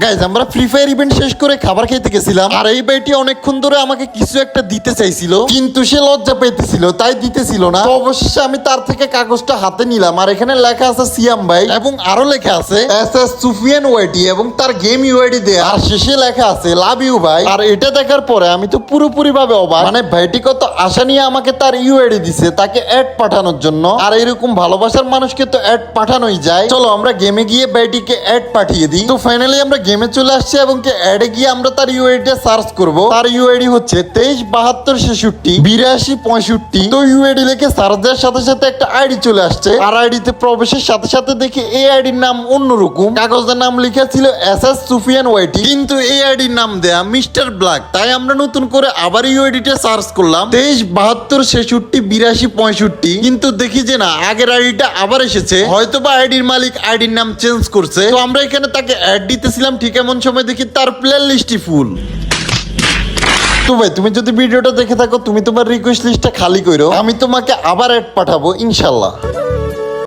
Guys আমরা free fire event শেষ করে খাবার খেতে গেছিলাম। আর এই ভাইটি অনেকক্ষণ ধরে আমাকে কিছু একটা দিতে চাইছিল, কিন্তু সে লজ্জা পেতেছিল, তাই দিতেছিল না। অবশেষে আমি তার থেকে কাগজটা হাতে নিলাম, আর এখানে লেখা আছে সিয়াম ভাই, এবং আরও লেখা আছে এস এস সুফিয়ান ওয়াইটি এবং তার গেম ইউআইডি দেয়া। আর শেষে লেখা আছে, লাভ ইউ ভাই। আর এটা দেখার পরে আমি তো পুরোপুরি ভাবে অবাক। মানে ভাইটি কত আশা নিয়ে আমাকে তার ইউআইডি দিছে, তাকে অ্যাড পাঠানোর জন্য। আর এরকম ভালোবাসার মানুষকে তো অ্যাড পাঠানোই যায়। চলো আমরা গেমে গিয়ে ভাইটিকে অ্যাড পাঠিয়ে দিই। তো ফাইনালি আমরা গেমে চলে আসছি এবং অ্যাডে গিয়ে আমরা তার ইউআইডিটা সার্চ করব তার ইউআইডি হচ্ছে তেইশ বাহাত্তর ছেষট্টি বিরাশি পঁয়ষট্টি তো ইউআইডি লিখে সার্চ দেওয়ার সাথে সাথে একটা আইডি চলে আসছে আর আইডিতে প্রবেশের সাথে সাথে দেখি এই আইডির নাম অন্যরকম কাগজের নাম লেখা ছিল এস এস সুফিয়ান ওয়াইটি কিন্তু এই আইডির নাম দেয়া মিস্টার ব্ল্যাক তাই আমরা নতুন করে আবার ইউআইডিটা সার্চ করলাম তেইশ বাহাত্তর ছেষট্টি বিরাশি পঁয়ষট্টি কিন্তু দেখি যে না আগের আইডিটা আবার এসেছে হয়তো বা আইডির মালিক আইডির নাম চেঞ্জ করছে তো আমরা এখানে তাকে অ্যাড দিতেছিলাম ঠিক এমন সময় দেখি তার প্লে লিস্টই ফুল তো ভাই, তুমি যদি ভিডিওটা দেখে থাকো, তুমি তোমার রিকোয়েস্ট লিস্টটা খালি করো আমি তোমাকে আবার অ্যাড পাঠাবো, ইনশাল্লাহ।